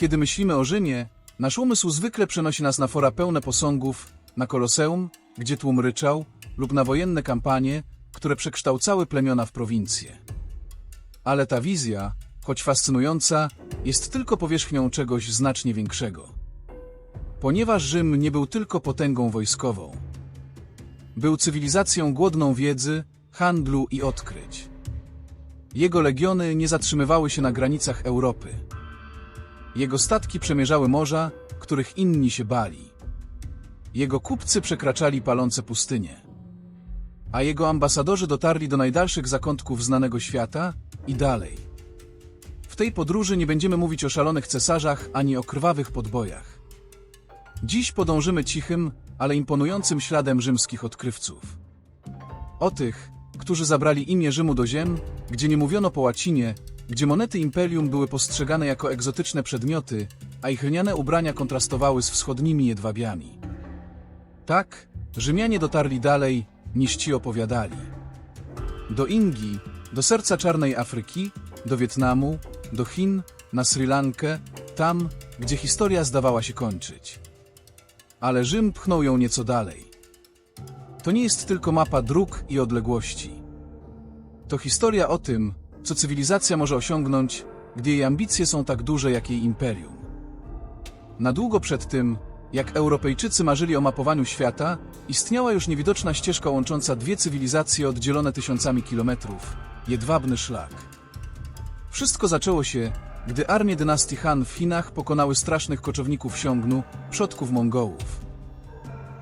Kiedy myślimy o Rzymie, nasz umysł zwykle przenosi nas na fora pełne posągów, na koloseum, gdzie tłum ryczał, lub na wojenne kampanie, które przekształcały plemiona w prowincje. Ale ta wizja, choć fascynująca, jest tylko powierzchnią czegoś znacznie większego. Ponieważ Rzym nie był tylko potęgą wojskową. Był cywilizacją głodną wiedzy, handlu i odkryć. Jego legiony nie zatrzymywały się na granicach Europy. Jego statki przemierzały morza, których inni się bali. Jego kupcy przekraczali palące pustynie. A jego ambasadorzy dotarli do najdalszych zakątków znanego świata i dalej. W tej podróży nie będziemy mówić o szalonych cesarzach ani o krwawych podbojach. Dziś podążymy cichym, ale imponującym śladem rzymskich odkrywców. O tych, którzy zabrali imię Rzymu do ziem, gdzie nie mówiono po łacinie, gdzie monety imperium były postrzegane jako egzotyczne przedmioty, a ich lniane ubrania kontrastowały z wschodnimi jedwabiami. Tak, Rzymianie dotarli dalej, niż ci opowiadali. Do Indii, do serca czarnej Afryki, do Wietnamu, do Chin, na Sri Lankę, tam, gdzie historia zdawała się kończyć. Ale Rzym pchnął ją nieco dalej. To nie jest tylko mapa dróg i odległości. To historia o tym, co cywilizacja może osiągnąć, gdy jej ambicje są tak duże jak jej imperium. Na długo przed tym, jak Europejczycy marzyli o mapowaniu świata, istniała już niewidoczna ścieżka łącząca dwie cywilizacje oddzielone tysiącami kilometrów jedwabny szlak. Wszystko zaczęło się, gdy armie dynastii Han w Chinach pokonały strasznych koczowników Xiongnu, przodków Mongołów.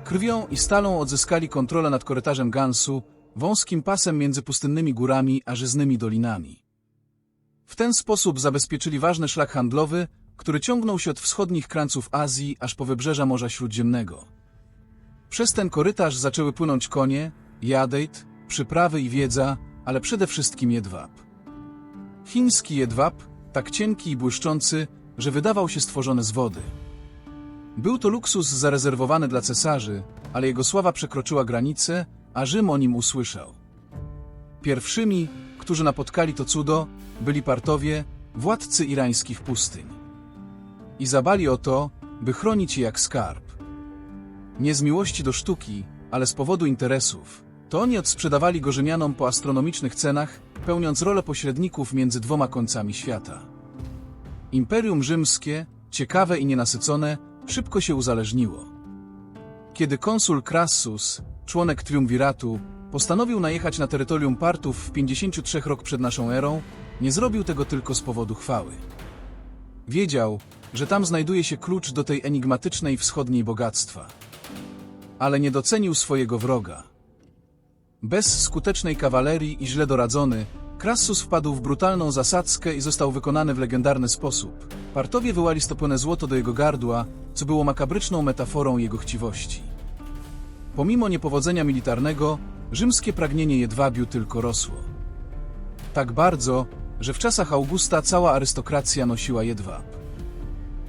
Krwią i stalą odzyskali kontrolę nad korytarzem Gansu, wąskim pasem między pustynnymi górami a żyznymi dolinami. W ten sposób zabezpieczyli ważny szlak handlowy, który ciągnął się od wschodnich krańców Azji aż po wybrzeża Morza Śródziemnego. Przez ten korytarz zaczęły płynąć konie, jadejt, przyprawy i wiedza, ale przede wszystkim jedwab. Chiński jedwab, tak cienki i błyszczący, że wydawał się stworzony z wody. Był to luksus zarezerwowany dla cesarzy, ale jego sława przekroczyła granice, a Rzym o nim usłyszał. Pierwszymi, którzy napotkali to cudo, byli Partowie, władcy irańskich pustyń. I zabali o to, by chronić je jak skarb. Nie z miłości do sztuki, ale z powodu interesów. To oni odsprzedawali go Rzymianom po astronomicznych cenach, pełniąc rolę pośredników między dwoma końcami świata. Imperium Rzymskie, ciekawe i nienasycone, szybko się uzależniło. Kiedy konsul Crassus, członek triumviratu, postanowił najechać na terytorium Partów w 53 rok przed naszą erą, nie zrobił tego tylko z powodu chwały. Wiedział, że tam znajduje się klucz do tej enigmatycznej wschodniej bogactwa. Ale nie docenił swojego wroga. Bez skutecznej kawalerii i źle doradzony, Crassus wpadł w brutalną zasadzkę i został wykonany w legendarny sposób. Partowie wyłali stopłone złoto do jego gardła, co było makabryczną metaforą jego chciwości. Pomimo niepowodzenia militarnego, rzymskie pragnienie jedwabiu tylko rosło. Tak bardzo, że w czasach Augusta cała arystokracja nosiła jedwab.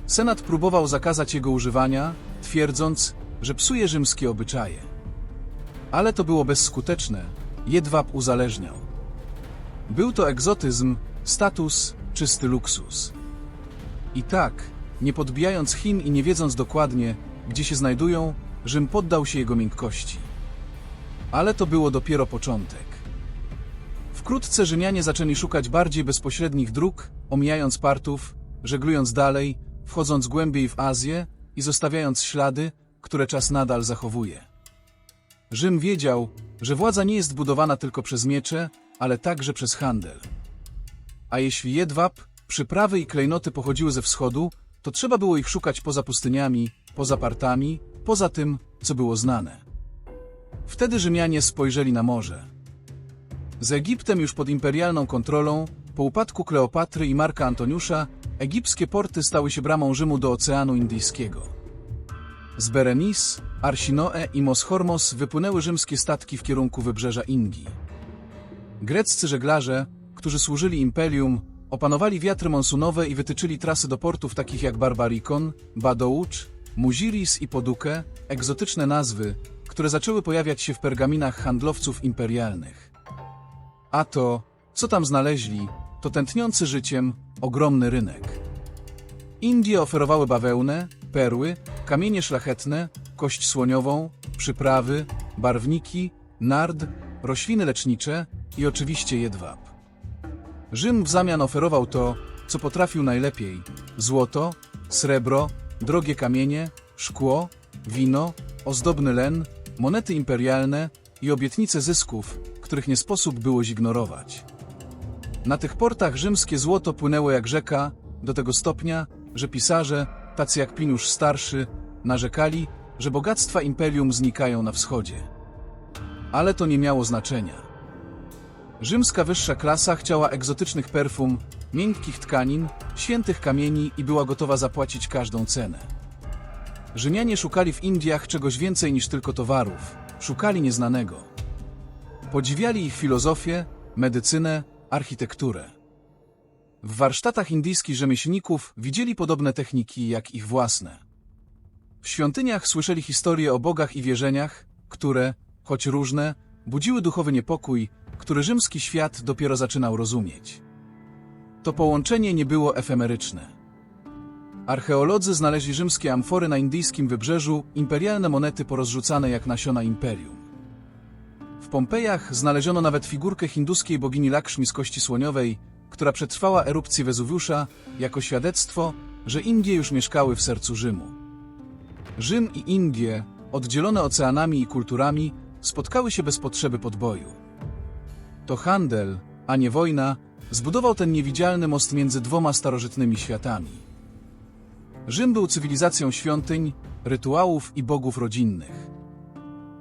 Senat próbował zakazać jego używania, twierdząc, że psuje rzymskie obyczaje. Ale to było bezskuteczne, jedwab uzależniał. Był to egzotyzm, status, czysty luksus. I tak, nie podbijając Chin i nie wiedząc dokładnie, gdzie się znajdują, Rzym poddał się jego miękkości. Ale to było dopiero początek. Wkrótce Rzymianie zaczęli szukać bardziej bezpośrednich dróg, omijając Partów, żeglując dalej, wchodząc głębiej w Azję i zostawiając ślady, które czas nadal zachowuje. Rzym wiedział, że władza nie jest budowana tylko przez miecze, ale także przez handel. A jeśli jedwab, przyprawy i klejnoty pochodziły ze wschodu, to trzeba było ich szukać poza pustyniami, poza partami, poza tym, co było znane. Wtedy Rzymianie spojrzeli na morze. Z Egiptem już pod imperialną kontrolą, po upadku Kleopatry i Marka Antoniusza, egipskie porty stały się bramą Rzymu do Oceanu Indyjskiego. Z Berenice, Arsinoe i Moschormos wypłynęły rzymskie statki w kierunku wybrzeża Indii. Greccy żeglarze, którzy służyli imperium, opanowali wiatry monsunowe i wytyczyli trasy do portów takich jak Barbarikon, Badoucz, Muziris i Poduke, egzotyczne nazwy, które zaczęły pojawiać się w pergaminach handlowców imperialnych. A to, co tam znaleźli, to tętniący życiem ogromny rynek. Indie oferowały bawełnę, perły, kamienie szlachetne, kość słoniową, przyprawy, barwniki, nard, rośliny lecznicze i oczywiście jedwab. Rzym w zamian oferował to, co potrafił najlepiej: złoto, srebro, drogie kamienie, szkło, wino, ozdobny len, monety imperialne i obietnice zysków, których nie sposób było zignorować. Na tych portach rzymskie złoto płynęło jak rzeka, do tego stopnia, że pisarze, tacy jak Pinusz Starszy, narzekali, że bogactwa imperium znikają na wschodzie. Ale to nie miało znaczenia. Rzymska wyższa klasa chciała egzotycznych perfum, miękkich tkanin, świętych kamieni i była gotowa zapłacić każdą cenę. Rzymianie szukali w Indiach czegoś więcej niż tylko towarów, szukali nieznanego. Podziwiali ich filozofię, medycynę, architekturę. W warsztatach indyjskich rzemieślników widzieli podobne techniki jak ich własne. W świątyniach słyszeli historie o bogach i wierzeniach, które, choć różne, budziły duchowy niepokój, który rzymski świat dopiero zaczynał rozumieć. To połączenie nie było efemeryczne. Archeolodzy znaleźli rzymskie amfory na indyjskim wybrzeżu, imperialne monety porozrzucane jak nasiona imperium. W Pompejach znaleziono nawet figurkę hinduskiej bogini Lakshmi z kości słoniowej, która przetrwała erupcję Wezuwiusza jako świadectwo, że Indie już mieszkały w sercu Rzymu. Rzym i Indie, oddzielone oceanami i kulturami, spotkały się bez potrzeby podboju. To handel, a nie wojna, zbudował ten niewidzialny most między dwoma starożytnymi światami. Rzym był cywilizacją świątyń, rytuałów i bogów rodzinnych.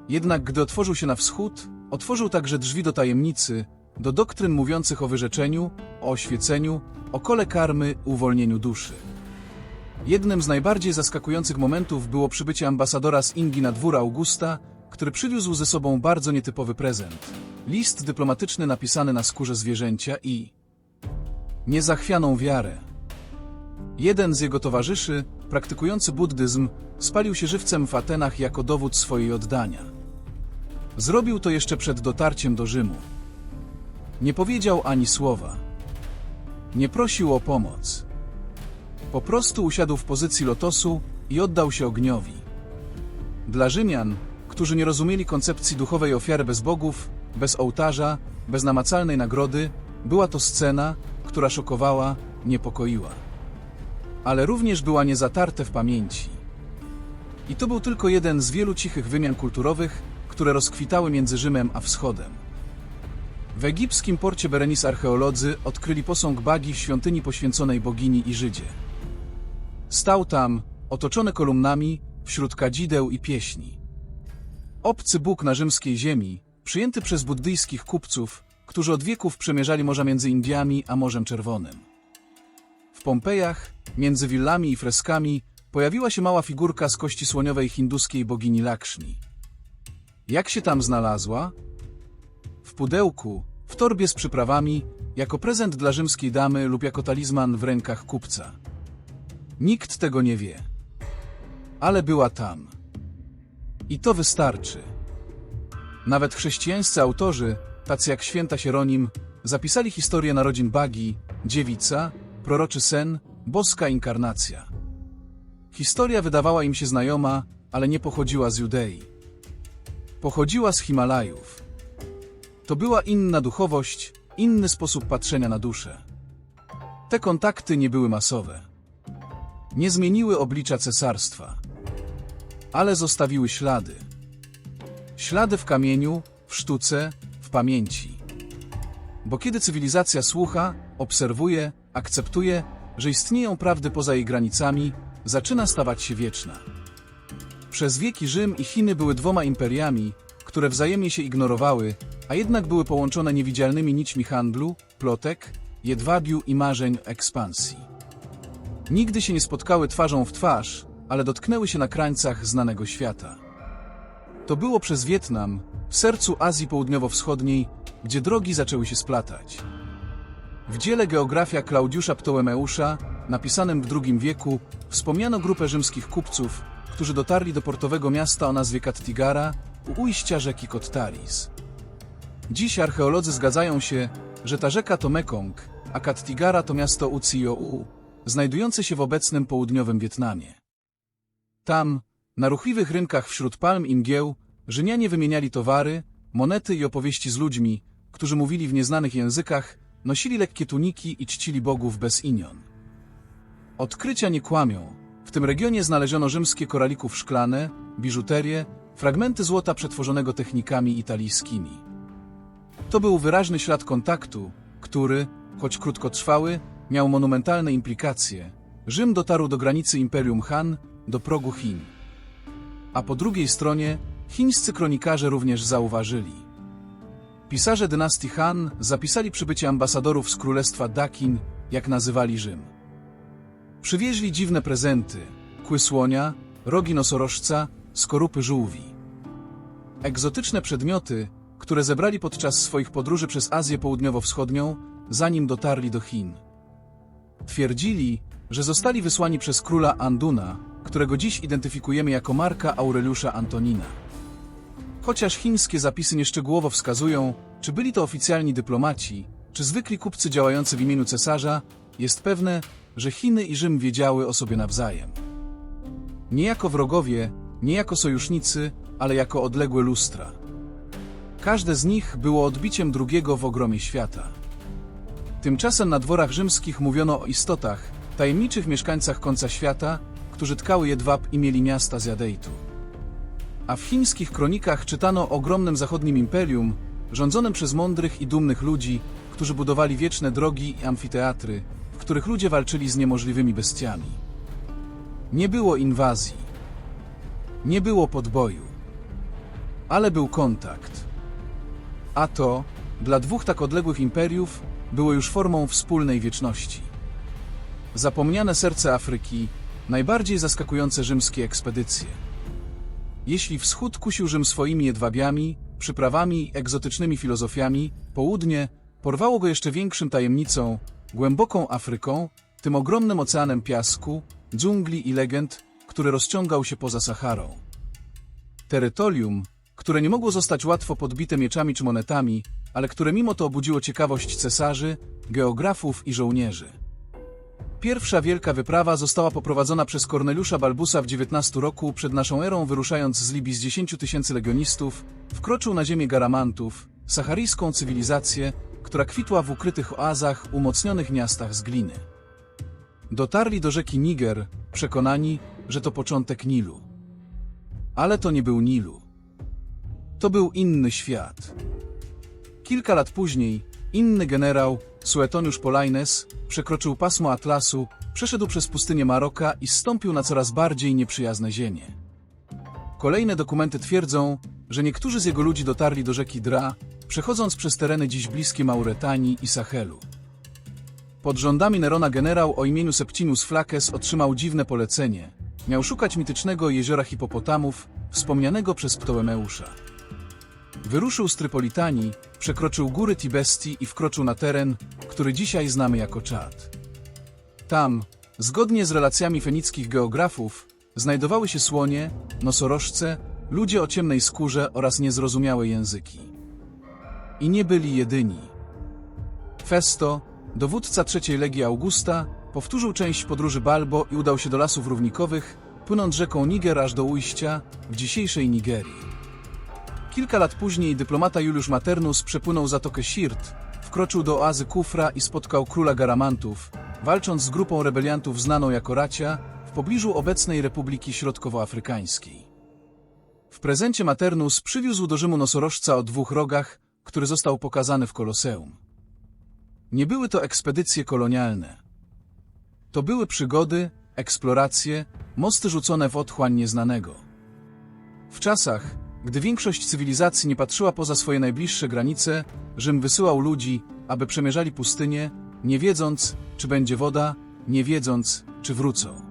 Jednak gdy otworzył się na wschód, otworzył także drzwi do tajemnicy, do doktryn mówiących o wyrzeczeniu, o oświeceniu, o kole karmy, uwolnieniu duszy. Jednym z najbardziej zaskakujących momentów było przybycie ambasadora z Indii na dwór Augusta, który przywiózł ze sobą bardzo nietypowy prezent. List dyplomatyczny napisany na skórze zwierzęcia i niezachwianą wiarę. Jeden z jego towarzyszy, praktykujący buddyzm, spalił się żywcem w Atenach jako dowód swojej oddania. Zrobił to jeszcze przed dotarciem do Rzymu. Nie powiedział ani słowa. Nie prosił o pomoc. Po prostu usiadł w pozycji lotosu i oddał się ogniowi. Dla Rzymian, którzy nie rozumieli koncepcji duchowej ofiary bez bogów, bez ołtarza, bez namacalnej nagrody, była to scena, która szokowała, niepokoiła. Ale również była niezatarte w pamięci. I to był tylko jeden z wielu cichych wymian kulturowych, które rozkwitały między Rzymem a Wschodem. W egipskim porcie Berenis archeolodzy odkryli posąg Bagi w świątyni poświęconej bogini i Żydzie. Stał tam, otoczony kolumnami, wśród kadzideł i pieśni. Obcy Bóg na rzymskiej ziemi, przyjęty przez buddyjskich kupców, którzy od wieków przemierzali morza między Indiami a Morzem Czerwonym. W Pompejach, między willami i freskami, pojawiła się mała figurka z kości słoniowej hinduskiej bogini Lakshmi. Jak się tam znalazła? W pudełku, w torbie z przyprawami, jako prezent dla rzymskiej damy lub jako talizman w rękach kupca. Nikt tego nie wie. Ale była tam. I to wystarczy. Nawet chrześcijańscy autorzy, tacy jak święta Sieronim, zapisali historię narodzin Bagi, dziewica, proroczy sen, boska inkarnacja. Historia wydawała im się znajoma, ale nie pochodziła z Judei. Pochodziła z Himalajów. To była inna duchowość, inny sposób patrzenia na duszę. Te kontakty nie były masowe. Nie zmieniły oblicza cesarstwa, ale zostawiły ślady. Ślady w kamieniu, w sztuce, w pamięci. Bo kiedy cywilizacja słucha, obserwuje, akceptuje, że istnieją prawdy poza jej granicami, zaczyna stawać się wieczna. Przez wieki Rzym i Chiny były dwoma imperiami, które wzajemnie się ignorowały, a jednak były połączone niewidzialnymi nićmi handlu, plotek, jedwabiu i marzeń ekspansji. Nigdy się nie spotkały twarzą w twarz, ale dotknęły się na krańcach znanego świata. To było przez Wietnam, w sercu Azji Południowo-Wschodniej, gdzie drogi zaczęły się splatać. W dziele Geografia Klaudiusza Ptolemeusza, napisanym w II wieku, wspomniano grupę rzymskich kupców, którzy dotarli do portowego miasta o nazwie Kattigara u ujścia rzeki Kottaris. Dziś archeolodzy zgadzają się, że ta rzeka to Mekong, a Kattigara to miasto Uciyou, znajdujące się w obecnym południowym Wietnamie. Tam, na ruchliwych rynkach wśród palm i mgieł, Rzymianie wymieniali towary, monety i opowieści z ludźmi, którzy mówili w nieznanych językach, nosili lekkie tuniki i czcili bogów bez imion. Odkrycia nie kłamią. W tym regionie znaleziono rzymskie koralików szklane, biżuterię, fragmenty złota przetworzonego technikami italijskimi. To był wyraźny ślad kontaktu, który, choć krótkotrwały, miał monumentalne implikacje. Rzym dotarł do granicy Imperium Han, do progu Chin. A po drugiej stronie chińscy kronikarze również zauważyli. Pisarze dynastii Han zapisali przybycie ambasadorów z królestwa Dakin, jak nazywali Rzym. Przywieźli dziwne prezenty, kły słonia, rogi nosorożca, skorupy żółwi. Egzotyczne przedmioty, które zebrali podczas swoich podróży przez Azję Południowo-Wschodnią, zanim dotarli do Chin. Twierdzili, że zostali wysłani przez króla Anduna, którego dziś identyfikujemy jako Marka Aureliusza Antonina. Chociaż chińskie zapisy nieszczegółowo wskazują, czy byli to oficjalni dyplomaci, czy zwykli kupcy działający w imieniu cesarza, jest pewne, że Chiny i Rzym wiedziały o sobie nawzajem. Nie jako wrogowie, nie jako sojusznicy, ale jako odległe lustra. Każde z nich było odbiciem drugiego w ogromie świata. Tymczasem na dworach rzymskich mówiono o istotach, tajemniczych mieszkańcach końca świata, którzy tkały jedwab i mieli miasta z jadeitu. A w chińskich kronikach czytano o ogromnym zachodnim imperium, rządzonym przez mądrych i dumnych ludzi, którzy budowali wieczne drogi i amfiteatry, w których ludzie walczyli z niemożliwymi bestiami. Nie było inwazji. Nie było podboju. Ale był kontakt. A to, dla dwóch tak odległych imperiów, było już formą wspólnej wieczności. Zapomniane serce Afryki, najbardziej zaskakujące rzymskie ekspedycje. Jeśli wschód kusił Rzym swoimi jedwabiami, przyprawami i egzotycznymi filozofiami, południe porwało go jeszcze większym tajemnicą, głęboką Afryką, tym ogromnym oceanem piasku, dżungli i legend, który rozciągał się poza Saharą. Terytorium, które nie mogło zostać łatwo podbite mieczami czy monetami, ale które mimo to obudziło ciekawość cesarzy, geografów i żołnierzy. Pierwsza wielka wyprawa została poprowadzona przez Korneliusza Balbusa w XIX roku przed naszą erą, wyruszając z Libii z 10 tysięcy legionistów, wkroczył na ziemię Garamantów, saharyjską cywilizację, która kwitła w ukrytych oazach, umocnionych miastach z gliny. Dotarli do rzeki Niger, przekonani, że to początek Nilu. Ale to nie był Nilu. To był inny świat. Kilka lat później inny generał, Suetoniusz Polaines, przekroczył pasmo Atlasu, przeszedł przez pustynię Maroka i zstąpił na coraz bardziej nieprzyjazne ziemie. Kolejne dokumenty twierdzą, że niektórzy z jego ludzi dotarli do rzeki Dra, przechodząc przez tereny dziś bliskie Mauretanii i Sahelu. Pod rządami Nerona generał o imieniu Septinus Flaques otrzymał dziwne polecenie. Miał szukać mitycznego jeziora Hipopotamów, wspomnianego przez Ptolemeusza. Wyruszył z Trypolitanii, przekroczył góry Tibestii i wkroczył na teren, który dzisiaj znamy jako Czad. Tam, zgodnie z relacjami fenickich geografów, znajdowały się słonie, nosorożce, ludzie o ciemnej skórze oraz niezrozumiałe języki. I nie byli jedyni. Festo, dowódca trzeciej Legii Augusta, powtórzył część podróży Balbo i udał się do lasów równikowych, płynąc rzeką Niger aż do ujścia w dzisiejszej Nigerii. Kilka lat później dyplomata Juliusz Maternus przepłynął zatokę Sirt, wkroczył do oazy Kufra i spotkał króla Garamantów, walcząc z grupą rebeliantów znaną jako Racia w pobliżu obecnej Republiki Środkowoafrykańskiej. W prezencie Maternus przywiózł do Rzymu nosorożca o dwóch rogach, który został pokazany w Koloseum. Nie były to ekspedycje kolonialne. To były przygody, eksploracje, mosty rzucone w otchłań nieznanego. W czasach, gdy większość cywilizacji nie patrzyła poza swoje najbliższe granice, Rzym wysyłał ludzi, aby przemierzali pustynię, nie wiedząc, czy będzie woda, nie wiedząc, czy wrócą.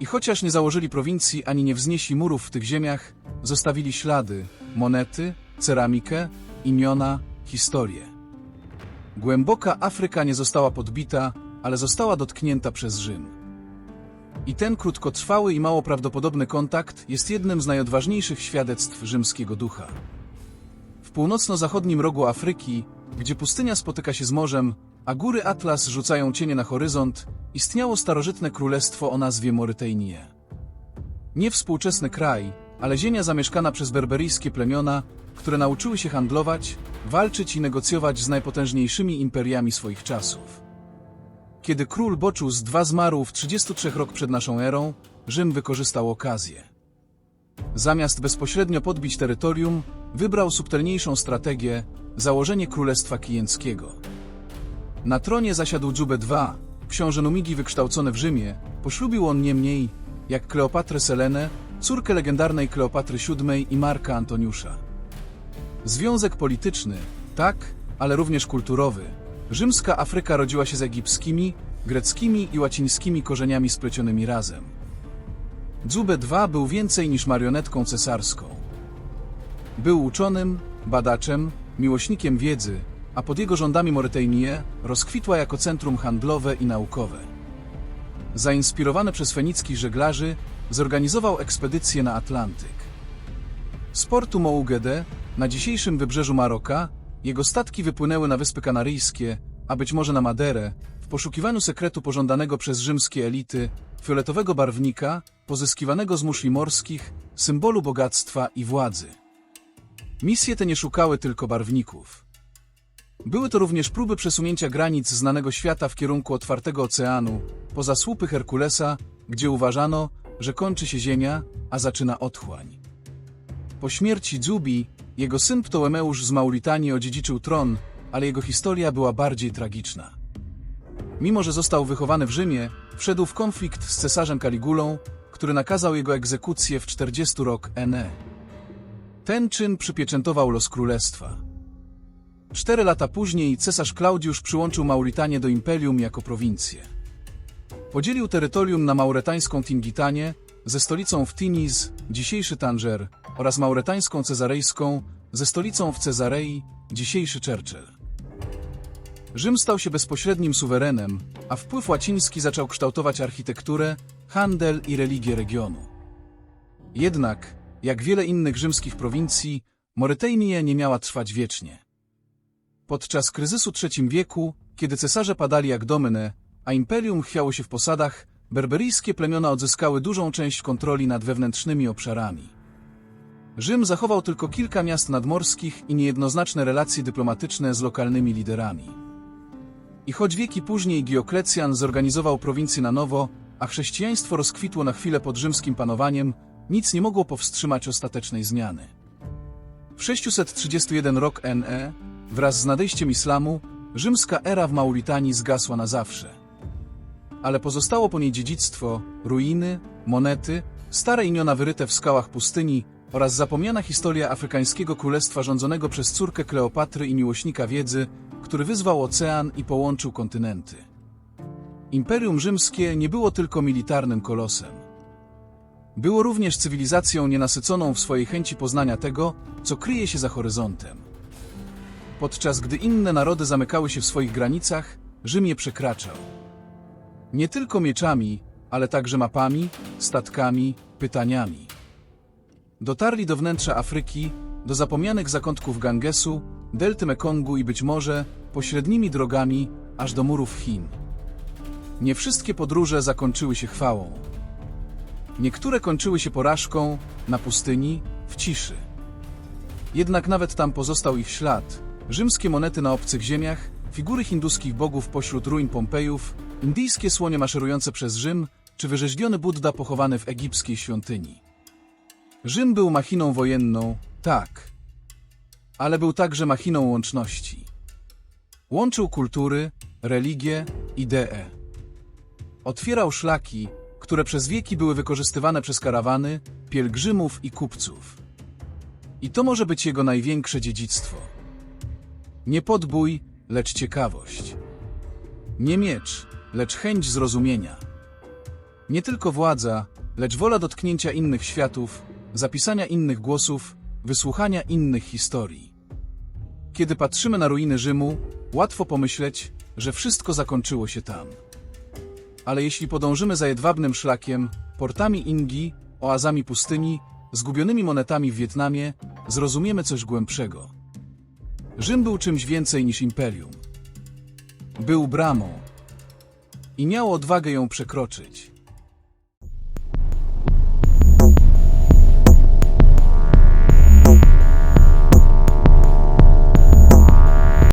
I chociaż nie założyli prowincji ani nie wznieśli murów w tych ziemiach, zostawili ślady, monety, ceramikę, imiona, historię. Głęboka Afryka nie została podbita, ale została dotknięta przez Rzym. I ten krótkotrwały i mało prawdopodobny kontakt jest jednym z najodważniejszych świadectw rzymskiego ducha. W północno-zachodnim rogu Afryki, gdzie pustynia spotyka się z morzem, a góry Atlas rzucają cienie na horyzont, istniało starożytne królestwo o nazwie Morytejnie. Nie współczesny kraj, ale ziemia zamieszkana przez berberyjskie plemiona, które nauczyły się handlować, walczyć i negocjować z najpotężniejszymi imperiami swoich czasów. Kiedy król Boczus II zmarł w 33 rok przed naszą erą, Rzym wykorzystał okazję. Zamiast bezpośrednio podbić terytorium, wybrał subtelniejszą strategię założenie Królestwa Kijęckiego. Na tronie zasiadł Dżubę II, książę Numidii wykształcony w Rzymie. Poślubił on nie mniej, jak Kleopatrę Selenę, córkę legendarnej Kleopatry VII i Marka Antoniusza. Związek polityczny, tak, ale również kulturowy. Rzymska Afryka rodziła się z egipskimi, greckimi i łacińskimi korzeniami splecionymi razem. Dzubę II był więcej niż marionetką cesarską. Był uczonym, badaczem, miłośnikiem wiedzy, a pod jego rządami Morytejnie rozkwitła jako centrum handlowe i naukowe. Zainspirowany przez fenickich żeglarzy, zorganizował ekspedycję na Atlantyk. Z portu Mougede, na dzisiejszym wybrzeżu Maroka, jego statki wypłynęły na Wyspy Kanaryjskie, a być może na Maderę, w poszukiwaniu sekretu pożądanego przez rzymskie elity, fioletowego barwnika, pozyskiwanego z muszli morskich, symbolu bogactwa i władzy. Misje te nie szukały tylko barwników. Były to również próby przesunięcia granic znanego świata w kierunku otwartego oceanu, poza słupy Herkulesa, gdzie uważano, że kończy się ziemia, a zaczyna otchłań. Po śmierci Dzubi, jego syn Ptolemeusz z Mauritanii odziedziczył tron, ale jego historia była bardziej tragiczna. Mimo, że został wychowany w Rzymie, wszedł w konflikt z cesarzem Kaligulą, który nakazał jego egzekucję w 40 rok NE. Ten czyn przypieczętował los królestwa. Cztery lata później cesarz Klaudiusz przyłączył Mauritanię do imperium jako prowincję. Podzielił terytorium na mauretańską Tingitanię ze stolicą w Tiniz, dzisiejszy Tanger, oraz mauretańską Cezarejską ze stolicą w Cezarei, dzisiejszy Churchill. Rzym stał się bezpośrednim suwerenem, a wpływ łaciński zaczął kształtować architekturę, handel i religię regionu. Jednak, jak wiele innych rzymskich prowincji, Morytejnia nie miała trwać wiecznie. Podczas kryzysu III wieku, kiedy cesarze padali jak domynę, a imperium chwiało się w posadach, berberyjskie plemiona odzyskały dużą część kontroli nad wewnętrznymi obszarami. Rzym zachował tylko kilka miast nadmorskich i niejednoznaczne relacje dyplomatyczne z lokalnymi liderami. I choć wieki później Dioklecjan zorganizował prowincję na nowo, a chrześcijaństwo rozkwitło na chwilę pod rzymskim panowaniem, nic nie mogło powstrzymać ostatecznej zmiany. W 631 rok NE, wraz z nadejściem islamu, rzymska era w Mauritanii zgasła na zawsze. Ale pozostało po niej dziedzictwo, ruiny, monety, stare imiona wyryte w skałach pustyni oraz zapomniana historia afrykańskiego królestwa rządzonego przez córkę Kleopatry i miłośnika wiedzy, który wyzwał ocean i połączył kontynenty. Imperium Rzymskie nie było tylko militarnym kolosem. Było również cywilizacją nienasyconą w swojej chęci poznania tego, co kryje się za horyzontem. Podczas gdy inne narody zamykały się w swoich granicach, Rzym je przekraczał. Nie tylko mieczami, ale także mapami, statkami, pytaniami. Dotarli do wnętrza Afryki, do zapomnianych zakątków Gangesu, delty Mekongu i być może pośrednimi drogami aż do murów Chin. Nie wszystkie podróże zakończyły się chwałą. Niektóre kończyły się porażką, na pustyni, w ciszy. Jednak nawet tam pozostał ich ślad. Rzymskie monety na obcych ziemiach, figury hinduskich bogów pośród ruin Pompejów, indyjskie słonie maszerujące przez Rzym, czy wyrzeźbiony Buddha pochowany w egipskiej świątyni. Rzym był machiną wojenną, tak, ale był także machiną łączności. Łączył kultury, religie, idee. Otwierał szlaki, które przez wieki były wykorzystywane przez karawany, pielgrzymów i kupców. I to może być jego największe dziedzictwo. Nie podbój, lecz ciekawość. Nie miecz, lecz chęć zrozumienia. Nie tylko władza, lecz wola dotknięcia innych światów, zapisania innych głosów, wysłuchania innych historii. Kiedy patrzymy na ruiny Rzymu, łatwo pomyśleć, że wszystko zakończyło się tam. Ale jeśli podążymy za jedwabnym szlakiem, portami Ingi, oazami pustyni, zgubionymi monetami w Wietnamie, zrozumiemy coś głębszego. Rzym był czymś więcej niż imperium. Był bramą i miał odwagę ją przekroczyć.